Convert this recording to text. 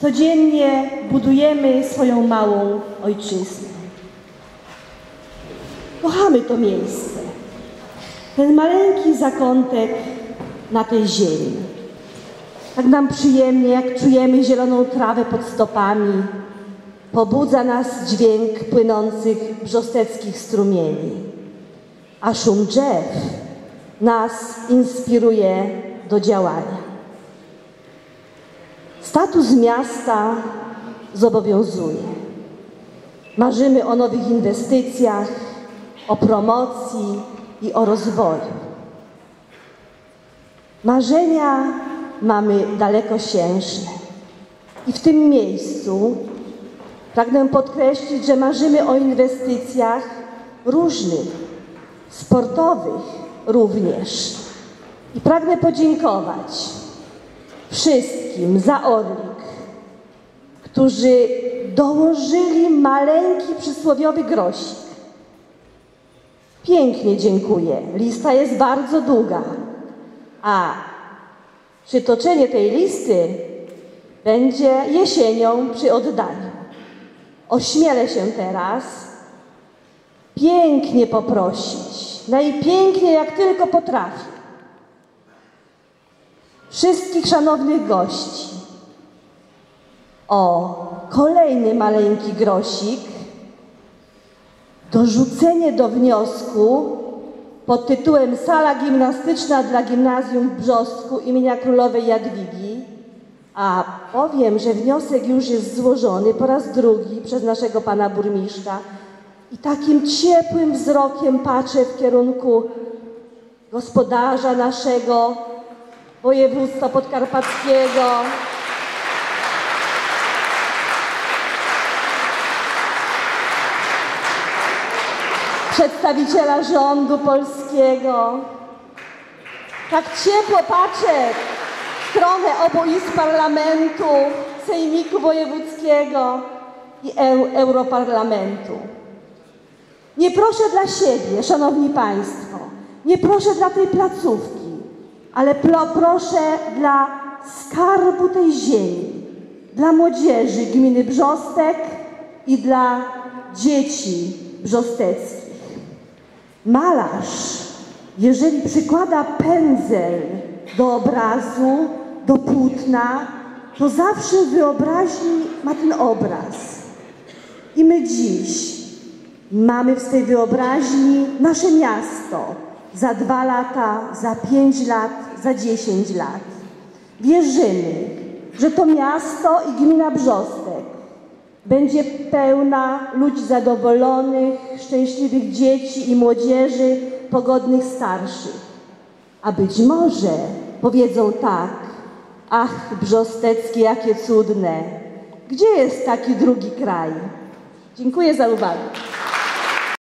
Codziennie budujemy swoją małą ojczyznę. Kochamy to miejsce, ten maleńki zakątek na tej ziemi. Tak nam przyjemnie, jak czujemy zieloną trawę pod stopami, pobudza nas dźwięk płynących brzosteckich strumieni, a szum drzew nas inspiruje do działania. Status miasta zobowiązuje. Marzymy o nowych inwestycjach, o promocji i o rozwoju. Marzenia mamy dalekosiężne. I w tym miejscu pragnę podkreślić, że marzymy o inwestycjach różnych, sportowych również. I pragnę podziękować wszystkim za Orlik, którzy dołożyli maleńki przysłowiowy grosik. Pięknie dziękuję. Lista jest bardzo długa, a przytoczenie tej listy będzie jesienią przy oddaniu. Ośmielę się teraz pięknie poprosić, najpiękniej jak tylko potrafię wszystkich szanownych gości. O kolejny maleńki grosik, dorzucenie do wniosku pod tytułem Sala gimnastyczna dla Gimnazjum w Brzostku imienia Królowej Jadwigi, a powiem, że wniosek już jest złożony po raz drugi przez naszego pana burmistrza i takim ciepłym wzrokiem patrzę w kierunku gospodarza naszego, województwa podkarpackiego. Przedstawiciela rządu polskiego. Tak ciepło patrzę w stronę obu izb parlamentu, Sejmiku Wojewódzkiego i Eu Europarlamentu. Nie proszę dla siebie, Szanowni Państwo, nie proszę dla tej placówki, ale proszę dla skarbu tej ziemi, dla młodzieży gminy Brzostek i dla dzieci brzosteckich. Malarz, jeżeli przykłada pędzel do obrazu, do płótna, to zawsze wyobraźni ma ten obraz. I my dziś mamy w tej wyobraźni nasze miasto, za dwa lata, za pięć lat, za dziesięć lat. Wierzymy, że to miasto i gmina Brzostek będzie pełna ludzi zadowolonych, szczęśliwych dzieci i młodzieży, pogodnych starszych. A być może powiedzą tak, ach, brzosteckie, jakie cudne, gdzie jest taki drugi kraj? Dziękuję za uwagę.